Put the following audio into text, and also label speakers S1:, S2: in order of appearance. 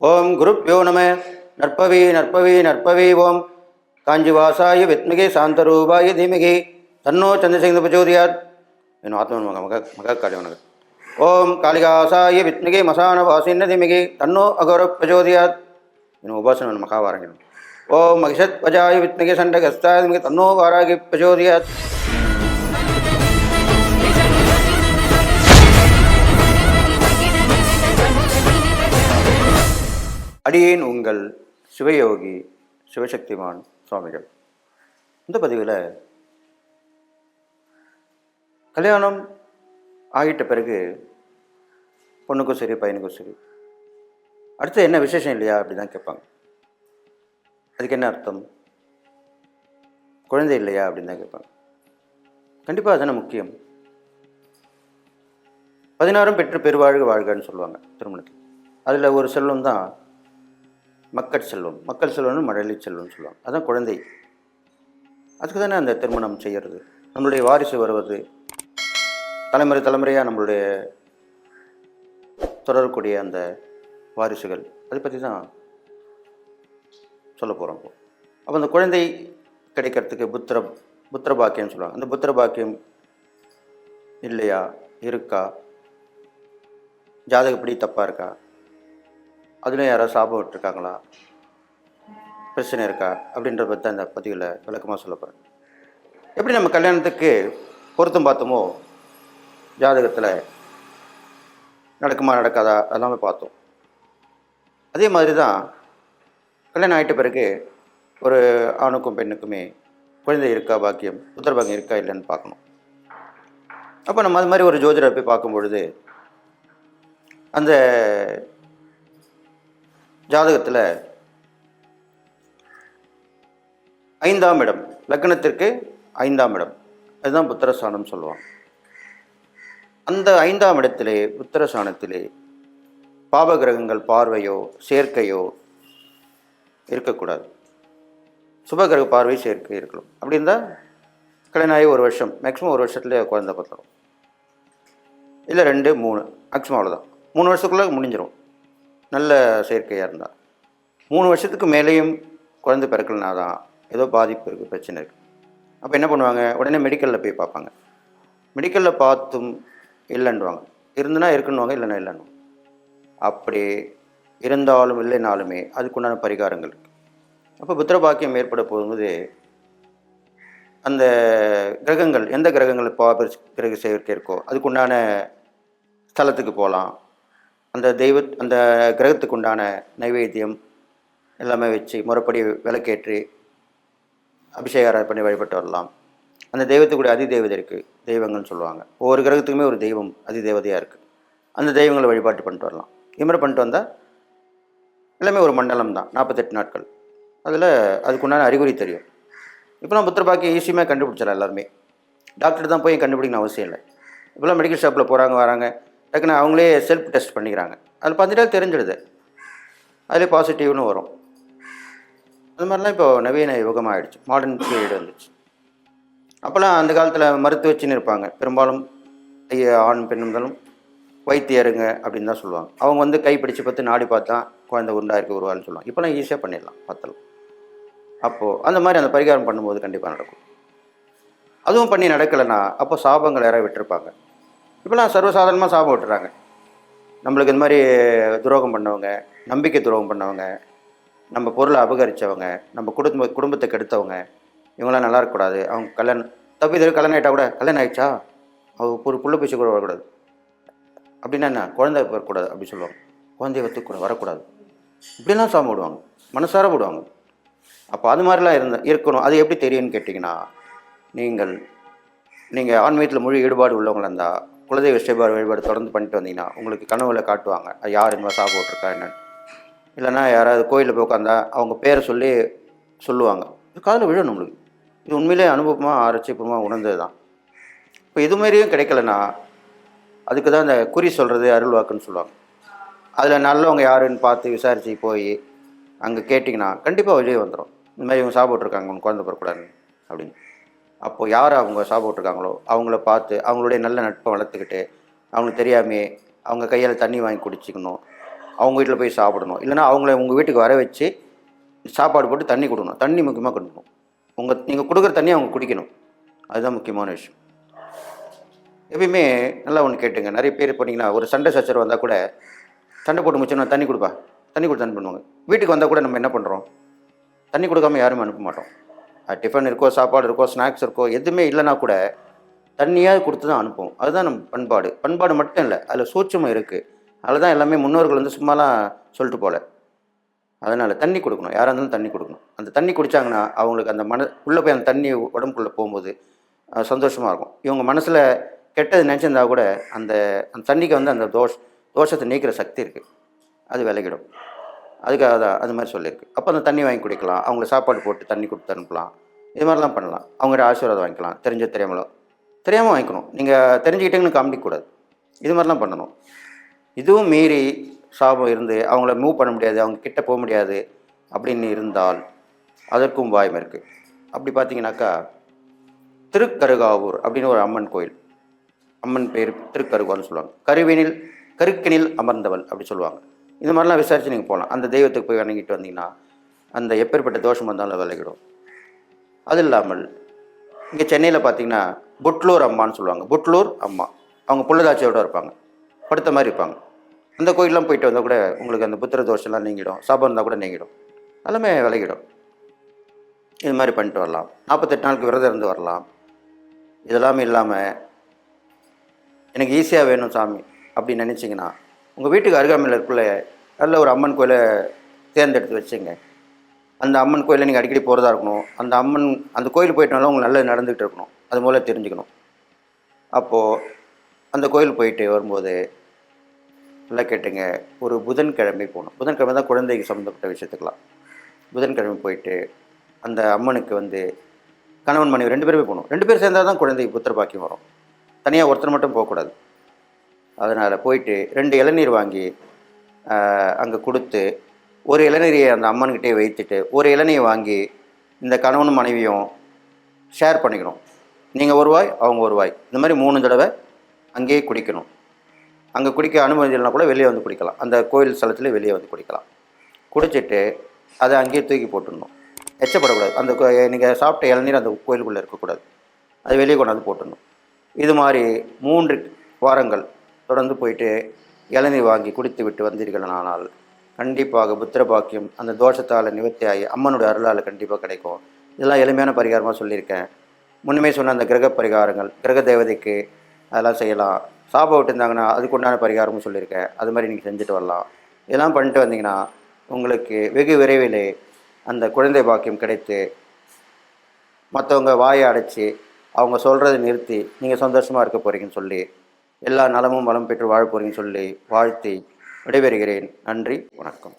S1: ஓம் குருப்யோ நம நற்பவி நற்பவி நற்பவி ஓம் காஞ்சிவாசாய வித்மிகே சாந்தரூபாய தீமிகி தன்னோ சந்திரசேகர பிரச்சோதியாத் ಏನು ಆತ್ಮ ಮಗ ಮಗ ಮಗ ಕಾಳಿ ಅವನಿಗೆ ಓಂ ಕಾಳಿಗಾಸಾಯ ವಿತ್ಮಿಗೆ ಮಸಾನ ವಾಸಿನ್ನ ದಿಮಿಗೆ ತನ್ನೋ ಅಗೌರ ಪ್ರಚೋದಯಾತ್ ಇನ್ನು ಉಪಾಸನ ಮಹಾವಾರಂಗಿನ ಓಂ ಮಹಿಷತ್ ವಜಾಯ ವಿತ್ಮಿಗೆ ಸಂಡಗಸ್ತಾಯ ನಿಮಗೆ ತನ್ನೋ ವಾರಾಗಿ ಪ್ರಚೋದಯಾತ್ அடியேன் உங்கள் சிவயோகி சிவசக்திமான் சுவாமிகள். இந்த பதிவில் கல்யாணம் ஆகிட்ட பிறகு பொண்ணுக்கும் சரி பையனுக்கும் சரி அடுத்து என்ன விசேஷம் இல்லையா அப்படி தான் கேட்பாங்க. அதுக்கு என்ன அர்த்தம்? குழந்தை இல்லையா அப்படின்னு தான் கேட்பாங்க. கண்டிப்பாக அதுதானே முக்கியம். பதினாறும் பெற்று பெருவாழ்க வாழ்கன்னு சொல்லுவாங்க திருமணத்தில் அதில் ஒரு செல்வம் தான் மக்கள் செல்வம் மக்கள் செல்வம்னு மழலை செல்வம்னு சொல்லுவாங்க. அதான் குழந்தை. அதுக்கு தானே அந்த திருமணம் செய்கிறது நம்மளுடைய வாரிசு வருவது. தலைமுறை தலைமுறையாக நம்மளுடைய தொடரக்கூடிய அந்த வாரிசுகள். அதை பற்றி தான் சொல்ல போகிறோம் அப்போ அந்த குழந்தை கிடைக்கிறதுக்கு புத்திர புத்திர பாக்கியம்னு சொல்லுவாங்க. அந்த புத்திர பாக்கியம் இல்லையா? இருக்கா? ஜாதகப்படி தப்பாக இருக்கா? அதுலேயும் யாராவது சாபம் விட்டுருக்காங்களா? பிரச்சனை இருக்கா? அப்படின்றத பற்றி அந்த பதிவில் விளக்கமாக சொல்ல போகிறேன் எப்படி நம்ம கல்யாணத்துக்கு பொருத்தம் பார்த்தோமோ ஜாதகத்தில் நடக்குமா நடக்காதா எல்லாமே பார்த்தோம். அதே மாதிரி தான் கல்யாணம் ஆகிட்ட பிறகு ஒரு ஆணுக்கும் பெண்ணுக்குமே குழந்தை இருக்கா பாக்கியம் புத்திர பாக்கியம் இருக்கா இல்லைன்னு பார்க்கணும். அப்போ நம்ம அது மாதிரி ஒரு ஜோதிடரை போய் பார்க்கும் பொழுது அந்த ஜாதகத்தில் ஐந்தாம் இடம் லக்னத்திற்கு ஐந்தாம் இடம். அதுதான் புத்திரஸ்தானம் சொல்லுவாங்க. அந்த ஐந்தாம் இடத்திலே புத்திரஸ்தானத்திலே பாபகிரகங்கள் பார்வையோ சேர்க்கையோ இருக்கக்கூடாது. சுபகிரக பார்வை சேர்க்கை இருக்கணும். அப்படி இருந்தால் கல்யாணம் ஒரு வருஷம் மேக்ஸிமம் ஒரு வருஷத்துல குழந்தை பத்திரம் இல்லை ரெண்டு மூணு மேக்ஸிமம் அவ்வளோதான் மூணு வருஷத்துக்குள்ளே முடிஞ்சிடும் நல்ல செயற்கையாக இருந்தால் மூணு வருஷத்துக்கு மேலேயும் குழந்தை பிறக்கலனா தான் ஏதோ பாதிப்பு இருக்குது பிரச்சனை இருக்குது அப்போ என்ன பண்ணுவாங்க? உடனே மெடிக்கலில் போய் பார்ப்பாங்க. மெடிக்கலில் பார்த்தும் இல்லைன்னுவாங்க. இருந்துனா இருக்குன்னுவாங்க இல்லைன்னா இல்லைன்னு அப்படி இருந்தாலும் இல்லைனாலுமே அதுக்குண்டான பரிகாரங்கள் அப்போ புத்திரபாக்கியம் ஏற்பட போகும்போது அந்த கிரகங்கள் எந்த கிரகங்கள் பாப கிரக சேர்க்கை இருக்கோ அதுக்குண்டான ஸ்தலத்துக்கு போகலாம். அந்த தெய்வ அந்த கிரகத்துக்கு உண்டான நைவேத்தியம் எல்லாமே வச்சு முறைப்படி விளக்கேற்றி அபிஷேகாரம் பண்ணி வழிபட்டு வரலாம். அந்த தெய்வத்துக்குடைய அதி இருக்குது தெய்வங்கள்னு சொல்லுவாங்க. ஒவ்வொரு கிரகத்துக்குமே ஒரு தெய்வம் அதி தேவதையாக இருக்குது அந்த தெய்வங்களை வழிபாட்டு பண்ணிட்டு வரலாம். இது பண்ணிட்டு வந்தால் எல்லாமே ஒரு மண்டலம் தான் நாற்பத்தெட்டு நாட்கள். அதில் அதுக்குண்டான அறிகுறி தெரியும். இப்போலாம் புத்திர பாக்கியம் கண்டுபிடிச்சிடலாம் எல்லாருமே. டாக்டர் தான் போய் கண்டுபிடிக்கணும் அவசியம் இல்லை. இப்போலாம் மெடிக்கல் ஷாப்பில் போகிறாங்க வராங்க. டக்குன்னு அவங்களே செல்ஃப் டெஸ்ட் பண்ணிக்கிறாங்க. அதில் பார்த்துட்டா தெரிஞ்சிடுது. அதிலே பாசிட்டிவ்னு வரும். அது மாதிரிலாம் இப்போ நவீன யுகமாக ஆகிடுச்சு மாடர்ன் பீரியட் வந்துச்சு. அப்போல்லாம் அந்த காலத்தில் மருத்துவச்சின்னு இருப்பாங்க. பெரும்பாலும் ஐய, ஆண் பெண் இருந்தாலும் வைத்தியருங்க அப்படின்னு தான் சொல்லுவாங்க. அவங்க வந்து கை பிடிச்சி பார்த்து நாடி பார்த்தா குழந்தை உண்டா இருக்க உருவான்னு சொல்லுவாங்க. இப்போலாம் ஈஸியாக பண்ணிடலாம் பார்த்தலாம் அப்போது அந்த மாதிரி அந்த பரிகாரம் பண்ணும்போது கண்டிப்பாக நடக்கும். அதுவும் பண்ணி நடக்கலைன்னா அப்போ சாபங்கள் யாராவது விட்டுருப்பாங்க. இப்போலாம் சர்வசாதாரணமாக சாபம் விட்டுறாங்க. நம்மளுக்கு இந்த மாதிரி துரோகம் பண்ணவங்க நம்பிக்கை துரோகம் பண்ணவங்க நம்ம பொருளை அபகரித்தவங்க நம்ம குடும்ப குடும்பத்தை கெடுத்தவங்க இவங்களாம் நல்லா இருக்கக்கூடாது. அவங்க கல்யாணம் தப்பி இதில் கல்யாணம் ஆகிட்டா கூட கல்யாணம் ஆகிடுச்சா அவங்க ஒரு புள்ள பேச்சு கூட வரக்கூடாது. அப்படின்னா என்ன? குழந்தை வரக்கூடாது அப்படி சொல்லுவாங்க. குழந்தைய வத்து கூட வரக்கூடாது. இப்படிலாம் சாமி விடுவாங்க. மனசார விடுவாங்க. அப்போ அது மாதிரிலாம் இருந்த இருக்கணும். அது எப்படி தெரியும்னு கேட்டிங்கன்னா நீங்கள் நீங்கள் ஆன்மீகத்தில் முழு ஈடுபாடு உள்ளவங்களா இருந்தால் குலதெய்வ ஸ்ரீபார் வழிபாடு தொடர்ந்து பண்ணிட்டு வந்தீங்கன்னா உங்களுக்கு கனவுல காட்டுவாங்க. அது யார் என்ன சாப்பிட்டு போட்டிருக்கா என்னன்னு. இல்லைன்னா யாராவது கோயிலில் போய் உட்காந்தா அவங்க பேரை சொல்லி சொல்லுவாங்க. இது காதில் விழும் நம்மளுக்கு இது உண்மையிலே அனுபவமாக ஆராய்ச்சிபூர்வமாக உணர்ந்தது தான் இப்போ இது மாதிரியும் கிடைக்கலன்னா அதுக்கு தான் இந்த குறி சொல்கிறது அருள் வாக்குன்னு சொல்லுவாங்க. அதில் நல்லவங்க யாருன்னு பார்த்து விசாரித்து போய் அங்கே கேட்டிங்கன்னா கண்டிப்பாக வெளியே வந்துடும் இந்த மாதிரி இவங்க சாப்பிட்ருக்காங்க உங்க குழந்தை பிறக்கூடாதுன்னு அப்படின்னு. அப்போது யார் அவங்க சாப்பிட்ருக்காங்களோ அவங்கள பார்த்து அவங்களுடைய நல்ல நட்பை வளர்த்துக்கிட்டு அவங்களுக்கு தெரியாமே அவங்க கையால் தண்ணி வாங்கி குடிச்சிக்கணும். அவங்க வீட்டில் போய் சாப்பிடணும். இல்லைன்னா அவங்கள உங்கள் வீட்டுக்கு வர வச்சு சாப்பாடு போட்டு தண்ணி கொடுக்கணும். தண்ணி முக்கியமாக கொடுக்கணும். உங்கள் நீங்கள் கொடுக்குற தண்ணி அவங்க குடிக்கணும். அதுதான் முக்கியமான விஷயம். எப்பயுமே நல்லா ஒன்று கேட்டுங்க. நிறைய பேர் போனீங்கன்னா ஒரு சண்டை சச்சரவு வந்தால் கூட சண்டை போட்டு முடிச்சோன்னா தண்ணி கொடுப்பா. தண்ணி கொடுத்து அனுப்புவாங்க வீட்டுக்கு வந்தால் கூட நம்ம என்ன பண்ணுறோம் தண்ணி கொடுக்காம யாருமே அனுப்ப மாட்டோம். டிஃபன் இருக்கோ சாப்பாடு இருக்கோ ஸ்நாக்ஸ் இருக்கோ எதுவுமே இல்லைன்னா கூட தண்ணியாக கொடுத்து தான் அனுப்புவோம். அதுதான் நம்ம பண்பாடு. பண்பாடு மட்டும் இல்லை அதில் சூட்சமும் இருக்குது அதில் தான் எல்லாமே முன்னோர்கள் வந்து சும்மாலாம் சொல்லிட்டு போகல அதனால் தண்ணி கொடுக்கணும். யாராக இருந்தாலும் தண்ணி கொடுக்கணும். அந்த தண்ணி குடித்தாங்கன்னா அவங்களுக்கு அந்த மன உள்ளே போய் அந்த தண்ணி உடம்புக்குள்ளே போகும்போது சந்தோஷமாக இருக்கும். இவங்க மனசில் கெட்டது நினச்சிருந்தா கூட அந்த அந்த தண்ணிக்கு வந்து அந்த தோஷ் தோஷத்தை நீக்கிற சக்தி இருக்குது அது விலகிடும். அதுக்காக தான் அது மாதிரி சொல்லியிருக்கு. அப்போ அந்த தண்ணி வாங்கி குடிக்கலாம். அவங்கள சாப்பாடு போட்டு தண்ணி கொடுத்து அனுப்பலாம். இது மாதிரிலாம் பண்ணலாம். அவங்கள்ட்ட ஆசீர்வாதம் வாங்கிக்கலாம். தெரிஞ்ச தெரியாமலோ. தெரியாமல் வாங்கிக்கணும். நீங்கள் தெரிஞ்சுக்கிட்டேங்கன்னு காமிக்கக்கூடாது. இது மாதிரிலாம் பண்ணணும். இதுவும் மீறி சாபம் இருந்து அவங்கள மூவ் பண்ண முடியாது. அவங்க கிட்ட போக முடியாது. அப்படின்னு இருந்தால் அதற்கும் வாய்மை இருக்குது அப்படி பார்த்தீங்கன்னாக்கா திருக்கருகாவூர் அப்படின்னு ஒரு அம்மன் கோயில். அம்மன் பேர் திருக்கருகான்னு சொல்லுவாங்க. கருவினில் கருக்கினில் அமர்ந்தவள் அப்படி சொல்லுவாங்க. இது மாதிரிலாம் விசாரித்து நீங்கள் போகலாம் அந்த தெய்வத்துக்கு போய் வணங்கிட்டு வந்தீங்கன்னா அந்த எப்பேற்பட்ட தோஷம் வந்தாலும் விலகிடும். அது இல்லாமல் இங்கே சென்னையில் பார்த்தீங்கன்னா புட்லூர் அம்மான்னு சொல்லுவாங்க. புட்லூர் அம்மா. அவங்க புள்ளதாச்சியோட இருப்பாங்க. படுத்த மாதிரி இருப்பாங்க. அந்த கோயிலெலாம் போயிட்டு வந்தால் கூட உங்களுக்கு அந்த புத்திர தோஷம்லாம் நீங்கிடும். சாபம் இருந்தால் கூட நீங்கிடும். எல்லாமே விலகிடும். இது மாதிரி பண்ணிட்டு வரலாம். நாற்பத்தெட்டு நாளுக்கு விரதம் இருந்து வரலாம். இதெல்லாமே இல்லாமல் எனக்கு ஈஸியாக வேணும் சாமி அப்படின்னு நினச்சிங்கன்னா உங்கள் வீட்டுக்கு அருகாமையில் இருக்குள்ள நல்ல ஒரு அம்மன் கோயிலை தேர்ந்தெடுத்து வச்சுங்க. அந்த அம்மன் கோயிலில் நீங்கள் அடிக்கடி போகிறதா இருக்கணும். அந்த அம்மன் அந்த கோயில் போயிட்டனால உங்களுக்கு நல்லது நடந்துகிட்டு இருக்கணும். அது மூலம் தெரிஞ்சுக்கணும். அப்போது அந்த கோயில் போயிட்டு வரும்போது நல்லா கேட்டுங்க. ஒரு புதன்கிழமை போகணும். புதன்கிழமை தான் குழந்தைக்கு சம்மந்தப்பட்ட விஷயத்துக்கெலாம் புதன்கிழமை போயிட்டு அந்த அம்மனுக்கு வந்து கணவன் மனைவி ரெண்டு பேருமே போகணும். ரெண்டு பேர் சேர்ந்தால் தான் குழந்தைக்கு புத்திர பாக்கியம் வரும். தனியாக ஒருத்தர் மட்டும் போகக்கூடாது. அதனால் போயிட்டு ரெண்டு இளநீர் வாங்கி அங்கே கொடுத்து ஒரு இளநீரை அந்த அம்மன்கிட்டே வைத்துட்டு ஒரு இளநீரை வாங்கி இந்த கணவனும் மனைவியும் ஷேர் பண்ணிக்கணும். நீங்கள் ஒரு வாய் அவங்க ஒரு வாய். இந்த மாதிரி மூணு தடவை அங்கேயே குடிக்கணும். அங்கே குடிக்க அனுமதி இல்லைனா கூட வெளியே வந்து குடிக்கலாம். அந்த கோயில் ஸ்தலத்தில் வெளியே வந்து குடிக்கலாம். குடிச்சிட்டு அதை அங்கேயே தூக்கி போட்டுடணும். எச்சப்படக்கூடாது. அந்த நீங்கள் சாப்பிட்ட இளநீர் அந்த கோயிலுக்குள்ளே இருக்கக்கூடாது. அது வெளியே கொண்டாந்து போட்டுடணும். இது மாதிரி மூன்று வாரங்கள் தொடர்ந்து போயிட்டு இளநீர் வாங்கி குடித்து விட்டு வந்தீர்களானால் கண்டிப்பாக புத்திர பாக்கியம் அந்த தோஷத்தால் நிவர்த்தி ஆகி அம்மனுடைய அருளால் கண்டிப்பாக கிடைக்கும். இதெல்லாம் எளிமையான பரிகாரமாக சொல்லியிருக்கேன். முன்னுமே சொன்ன அந்த கிரக பரிகாரங்கள் கிரக தேவதைக்கு அதெல்லாம் செய்யலாம். சாபம் விட்டுருந்தாங்கன்னா அதுக்கு உண்டான பரிகாரமும் சொல்லியிருக்கேன். அது மாதிரி நீங்கள் செஞ்சுட்டு வரலாம். இதெல்லாம் பண்ணிட்டு வந்தீங்கன்னா உங்களுக்கு வெகு விரைவிலே அந்த குழந்தை பாக்கியம் கிடைத்து மற்றவங்க வாயை அடைச்சி அவங்க சொல்கிறத நிறுத்தி நீங்கள் சந்தோஷமாக இருக்க போகிறீங்கன்னு சொல்லி எல்லா நலமும் வளம் பெற்று வாழ போகிறீங்கன்னு சொல்லி வாழ்த்தி விடைபெறுகிறேன். நன்றி வணக்கம்.